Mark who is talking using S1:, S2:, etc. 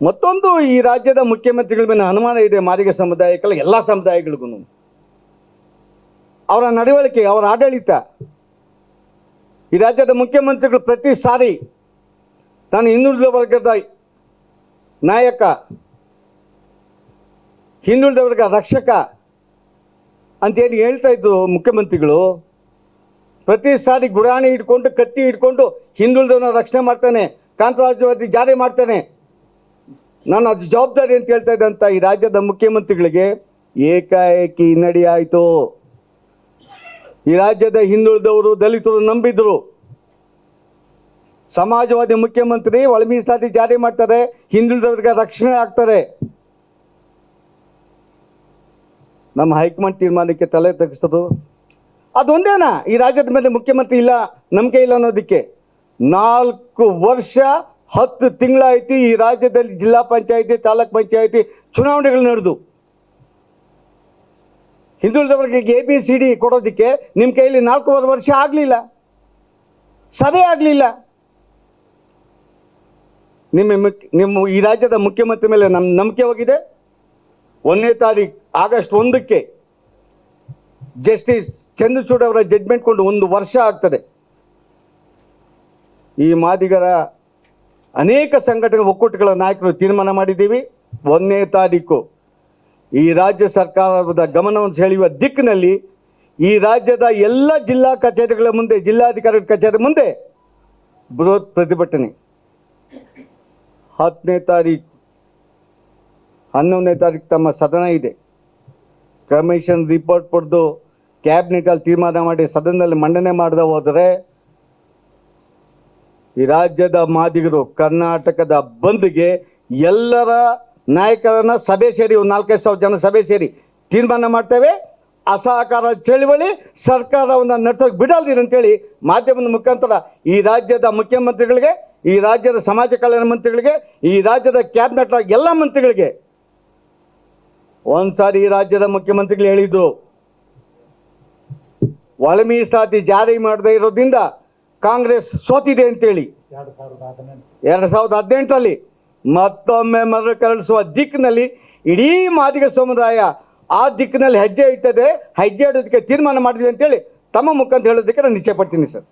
S1: ಮತ್ತೊಂದು ಈ ರಾಜ್ಯದ ಮುಖ್ಯಮಂತ್ರಿಗಳ ಮೇಲೆ ಅನುಮಾನ ಇದೆ, ಮಾದಿಗ ಸಮುದಾಯಕ್ಕೆಲ್ಲ, ಎಲ್ಲ ಸಮುದಾಯಗಳಿಗೂ. ಅವರ ನಡವಳಿಕೆ, ಅವರ ಆಡಳಿತ. ಈ ರಾಜ್ಯದ ಮುಖ್ಯಮಂತ್ರಿಗಳು ಪ್ರತಿ ಸಾರಿ ನಾನು ಹಿಂದುಳಿದ ವರ್ಗದ ನಾಯಕ, ಹಿಂದುಳಿದ ವರ್ಗ ರಕ್ಷಕ ಅಂತೇನು ಹೇಳ್ತಾ ಇದ್ರು ಮುಖ್ಯಮಂತ್ರಿಗಳು. ಪ್ರತಿ ಸಾರಿ ಗುರಾಣಿ ಹಿಡ್ಕೊಂಡು, ಕತ್ತಿ ಹಿಡ್ಕೊಂಡು ಹಿಂದುಳಿದವನ್ನ ರಕ್ಷಣೆ ಮಾಡ್ತಾನೆ, ಕಾಂತರಾಜ್ಯವಾದಿ ಜಾರಿ ಮಾಡ್ತಾನೆ. ನಾನು ಅದು ಜವಾಬ್ದಾರಿ ಅಂತ ಹೇಳ್ತಾ ಇದ್ದಂತ ಈ ರಾಜ್ಯದ ಮುಖ್ಯಮಂತ್ರಿಗಳಿಗೆ ಏಕಾಏಕಿ ಹಿನ್ನಡಿ ಆಯಿತು ಈ ರಾಜ್ಯದ ಹಿಂದುಳಿದವರು ದಲಿತರು ನಂಬಿದ್ರು. ಸಮಾಜವಾದಿ ಮುಖ್ಯಮಂತ್ರಿ ಒಳ ಮೀಸಲಾತಿ ಜಾರಿ ಮಾಡ್ತಾರೆ, ಹಿಂದುಳಿದವರಿಗೆ ರಕ್ಷಣೆ ಆಗ್ತಾರೆ ನಮ್ಮ ಹೈಕಮಾಂಡ್ ತೀರ್ಮಾನಕ್ಕೆ ತಲೆ ತಗ್ಸೋದು ಅದೊಂದೇನಾ ಈ ರಾಜ್ಯದ ಮೇಲೆ ಮುಖ್ಯಮಂತ್ರಿ ಇಲ್ಲ ನಂಬಿಕೆ ಇಲ್ಲ ಅನ್ನೋದಕ್ಕೆ. ನಾಲ್ಕು ವರ್ಷ ಹತ್ತು ತಿಂಗಳಾಯ್ತು ಈ ರಾಜ್ಯದಲ್ಲಿ ಜಿಲ್ಲಾ ಪಂಚಾಯಿತಿ, ತಾಲೂಕ್ ಪಂಚಾಯಿತಿ ಚುನಾವಣೆಗಳು ನಡೆದು. ಹಿಂದುಳಿದವರಿಗೆ ಎ ಬಿ ಸಿ ಡಿ ಕೊಡೋದಕ್ಕೆ ನಿಮ್ಮ ಕೈಯಲ್ಲಿ ನಾಲ್ಕೂವರೆ ವರ್ಷ ಆಗಲಿಲ್ಲ. ಸಭೆ ಆಗಲಿಲ್ಲ. ನಿಮ್ಮ ನಿಮ್ಮ ಈ ರಾಜ್ಯದ ಮುಖ್ಯಮಂತ್ರಿ ಮೇಲೆ ನಮ್ಮ ನಂಬಿಕೆ ಹೋಗಿದೆ. ಒಂದನೇ ತಾರೀಕು ಆಗಸ್ಟ್ ಒಂದಕ್ಕೆ ಜಸ್ಟಿಸ್ ಚಂದ್ರಚೂಡ್ ಅವರ ಜಡ್ಮೆಂಟ್ ಕೊಂಡು ಒಂದು ವರ್ಷ ಆಗ್ತದೆ. ಈ ಮಾದಿಗರ ಅನೇಕ ಸಂಘಟನೆ ಒಕ್ಕೂಟಗಳ ನಾಯಕರು ತೀರ್ಮಾನ ಮಾಡಿದ್ದೀವಿ. ಒಂದನೇ ತಾರೀಕು ಈ ರಾಜ್ಯ ಸರ್ಕಾರದ ಗಮನವನ್ನು ಸೆಳೆಯುವ ದಿಕ್ಕಿನಲ್ಲಿ ಈ ರಾಜ್ಯದ ಎಲ್ಲ ಜಿಲ್ಲಾ ಕಚೇರಿಗಳ ಮುಂದೆ, ಜಿಲ್ಲಾಧಿಕಾರಿ ಕಚೇರಿ ಮುಂದೆ ಬೃಹತ್ ಪ್ರತಿಭಟನೆ. ಹತ್ತನೇ ತಾರೀಕು, ಹನ್ನೊಂದನೇ ತಾರೀಕು ತಮ್ಮ ಸದನ ಇದೆ. ಕಮಿಷನ್ ರಿಪೋರ್ಟ್ ಪಡೆದು ಕ್ಯಾಬಿನೆಟಲ್ಲಿ ತೀರ್ಮಾನ ಮಾಡಿ ಸದನದಲ್ಲಿ ಮಂಡನೆ ಮಾಡದೆ ಹೋದರೆ ಈ ರಾಜ್ಯದ ಮಾದಿಗರು, ಕರ್ನಾಟಕದ ಬಂದ್ಗೆ ಎಲ್ಲರ ನಾಯಕರನ್ನ ಸಭೆ ಸೇರಿ, ಒಂದು ನಾಲ್ಕೈದು ಸಾವಿರ ಜನ ಸಭೆ ಸೇರಿ ತೀರ್ಮಾನ ಮಾಡ್ತೇವೆ. ಅಸಹಕಾರ ಚಳುವಳಿ, ಸರ್ಕಾರವನ್ನು ನಡೆಸೋಕೆ ಬಿಡಲ್ದಿರಿ ಅಂತೇಳಿ ಮಾಧ್ಯಮದ ಮುಖಾಂತರ ಈ ರಾಜ್ಯದ ಮುಖ್ಯಮಂತ್ರಿಗಳಿಗೆ, ಈ ರಾಜ್ಯದ ಸಮಾಜ ಕಲ್ಯಾಣ ಮಂತ್ರಿಗಳಿಗೆ, ಈ ರಾಜ್ಯದ ಕ್ಯಾಬಿನೆಟ್ ಎಲ್ಲ ಮಂತ್ರಿಗಳಿಗೆ ಒಂದ್ಸಾರಿ ಈ ರಾಜ್ಯದ ಮುಖ್ಯಮಂತ್ರಿಗಳು ಹೇಳಿದ್ರು. ಒಳ ಮೀಸಲಾತಿ ಜಾರಿ ಮಾಡದೇ ಇರೋದ್ರಿಂದ ಕಾಂಗ್ರೆಸ್ ಸೋತಿದೆ ಅಂತೇಳಿ. ಎರಡು ಸಾವಿರದ ಹದಿನೆಂಟರಲ್ಲಿ ಮತ್ತೊಮ್ಮೆ ಮರುಕರಳಿಸುವ ದಿಕ್ಕಿನಲ್ಲಿ ಇಡೀ ಮಾದಿಗ ಸಮುದಾಯ ಆ ದಿಕ್ಕಿನಲ್ಲಿ ಹೆಜ್ಜೆ ಇಟ್ಟದೆ ಹೆಜ್ಜೆ ಇಡೋದಕ್ಕೆ ತೀರ್ಮಾನ ಮಾಡಿದ್ವಿ ಅಂತೇಳಿ ತಮ್ಮ ಮುಖಾಂತರ ಹೇಳೋದಕ್ಕೆ ನಾನು ಇಚ್ಛೆ ಪಡ್ತೀನಿ ಸರ್.